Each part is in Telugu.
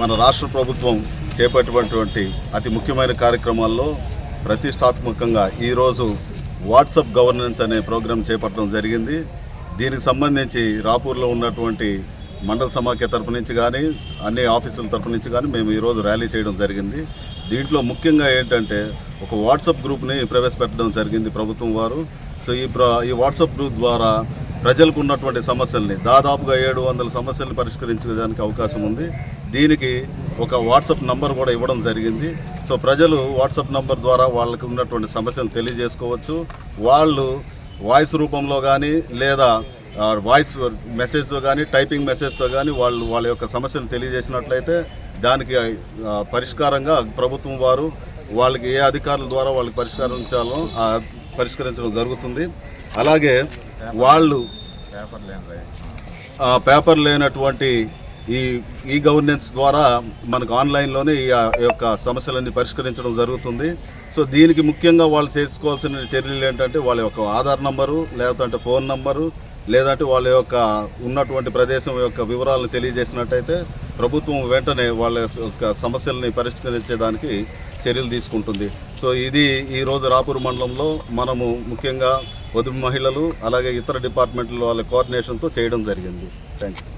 మన రాష్ట్ర ప్రభుత్వం చేపట్టినటువంటి అతి ముఖ్యమైన కార్యక్రమాల్లో ప్రతిష్టాత్మకంగా ఈరోజు వాట్సప్ గవర్నెన్స్ అనే ప్రోగ్రాం చేపట్టడం జరిగింది. దీనికి సంబంధించి రాపూర్లో ఉన్నటువంటి మండల సమాఖ్య తరపు నుంచి కానీ అన్ని ఆఫీసుల తరపు నుంచి కానీ మేము ఈరోజు ర్యాలీ చేయడం జరిగింది. దీంట్లో ముఖ్యంగా ఏంటంటే ఒక వాట్సాప్ గ్రూప్ని ప్రవేశపెట్టడం జరిగింది ప్రభుత్వం వారు. సో ఈ ప్ర ఈ వాట్సాప్ గ్రూప్ ద్వారా ప్రజలకు ఉన్నటువంటి సమస్యల్ని దాదాపుగా ఏడు వందల సమస్యలను పరిష్కరించడానికి అవకాశం ఉంది. దీనికి ఒక వాట్సాప్ నంబర్ కూడా ఇవ్వడం జరిగింది. సో ప్రజలు వాట్సాప్ నంబర్ ద్వారా వాళ్ళకి ఉన్నటువంటి సమస్యలు తెలియజేసుకోవచ్చు. వాళ్ళు వాయిస్ రూపంలో కానీ లేదా వాయిస్ మెసేజ్తో కానీ టైపింగ్ మెసేజ్తో కానీ వాళ్ళు వాళ్ళ యొక్క సమస్యలు తెలియజేసినట్లయితే దానికి పరిష్కారంగా ప్రభుత్వం వారు వాళ్ళకి ఏ అధికారుల ద్వారా వాళ్ళకి పరిష్కరించాలో పరిష్కరించడం జరుగుతుంది. అలాగే వాళ్ళు పేపర్ లేనటువంటి ఈ ఈ గవర్నెన్స్ ద్వారా మనకు ఆన్లైన్లోనే ఈ యొక్క సమస్యలన్నీ పరిష్కరించడం జరుగుతుంది. సో దీనికి ముఖ్యంగా వాళ్ళు చేసుకోవాల్సిన చర్యలు ఏంటంటే వాళ్ళ యొక్క ఆధార్ నంబరు లేదంటే ఫోన్ నంబరు లేదంటే వాళ్ళ యొక్క ఉన్నటువంటి ప్రదేశం యొక్క వివరాలను తెలియజేసినట్టయితే ప్రభుత్వం వెంటనే వాళ్ళ యొక్క సమస్యల్ని పరిష్కరించేదానికి చర్యలు తీసుకుంటుంది. సో ఇది ఈరోజు రాపూర్ మండలంలో మనము ముఖ్యంగా వధు మహిళలు అలాగే ఇతర డిపార్ట్మెంట్ల వాళ్ళ కోఆర్డినేషన్తో చేయడం జరిగింది. థ్యాంక్ యూ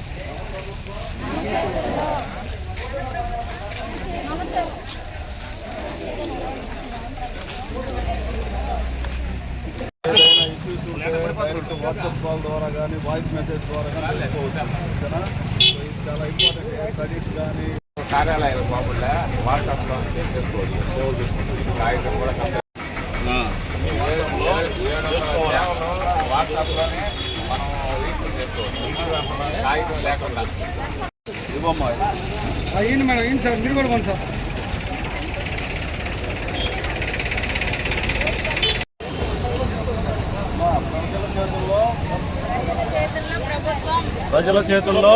వాట్సాప్ కాల్ ద్వారా కానీ వాయిస్ మెసేజ్ ద్వారా కానీ తెలుసుకోవచ్చు. చాలా ఇంపార్టెంట్. స్టడీస్ కానీ కార్యాలయాల బాబుల్లా వాట్సాప్లో చేసుకోవచ్చు సేవలు తీసుకుంటుంది కాగితం కూడా వాట్సాప్లోనే మనం రిజిస్టర్ చేసుకోవచ్చు. కాగితం లేకుండా. ఇవ్వమ్మా. అయ్యింది మేడం అయ్యింది సార్ మీరు కూడా పోండి సార్ ప్రజల చేతుల్లో చేతుల్లో ప్రభుత్వం ప్రజల చేతుల్లో